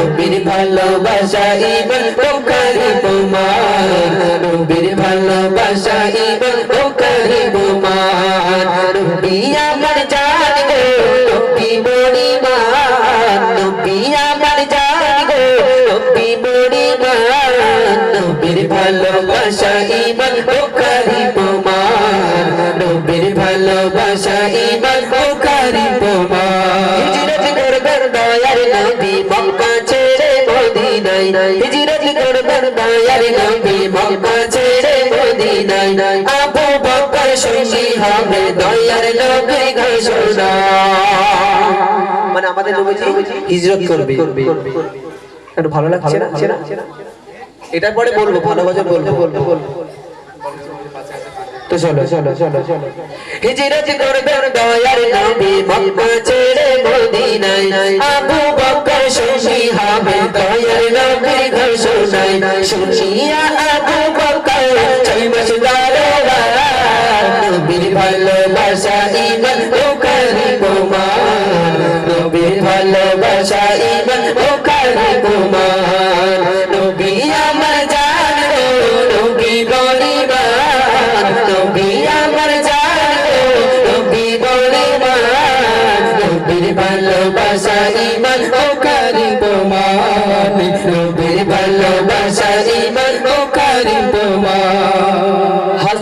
নবীর ভালোবাসা ইমান বোখারি প্রমাণ নবীর ভালোবাসা ইমান বোখারি প্রমাণ নবী আমার জান গো, নবী বড়ি মান নবী আমার জান গো, নবী বড়ি মান নবীর ভালোবাসা ইমান বোখারি প্রমাণ নবীর ভালোবাসা ইমান বোখারি প্রমাণ মদিনায় হিজরত করবেন দয়ার নবী মক্কা ছেড়ে মদিনায় আবু বকর সঙ্গী হবে দয়ার নবী ঘোষণা। মানে আমাদের নবীজি হিজরত করবে। একটু ভালো লাগছে না? এটার পরে বলব ভালোবাসা বলব। বলব বলব তো চলো চলো চলো চলো। হিজরত করবেন দয়ার নবী মক্কা ছেড়ে মদিনায় দয়ার নবী ঘোষণায় শুনিয়া আবু বকর ছয় মাস নবীর ভালোবাসা ইমান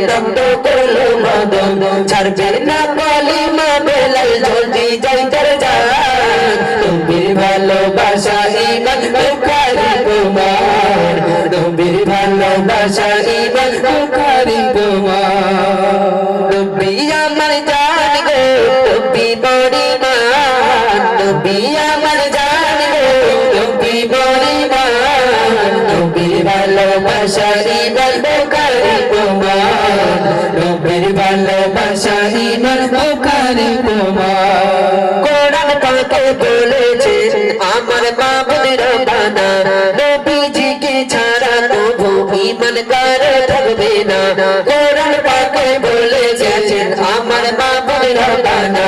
রক্তাক্ত করল বদন ছাড়বে না কলিমা বেলাল জলদি যাইতার যান নবীর ভালোবাসা ইমান বুখারি কুমার নবীর ভালোবাসা ইমান বুখারি পাকে বলেছে আমার মাবুদ রব্বানা নবীজিকে ছাড়া তবু ঈমান কার থাকবে না। কোরআন পাকে বলেছে আমার মাবুদ রব্বানা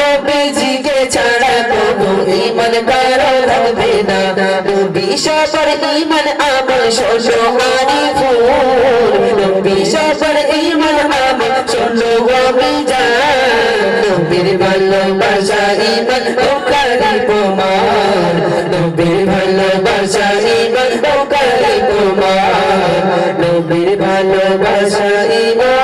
নবীজিকে ছাড়া তবু ঈমান কার থাকবে না। নবী সবার ঈমান আমল শোনো আরিফুন নবী সাইনা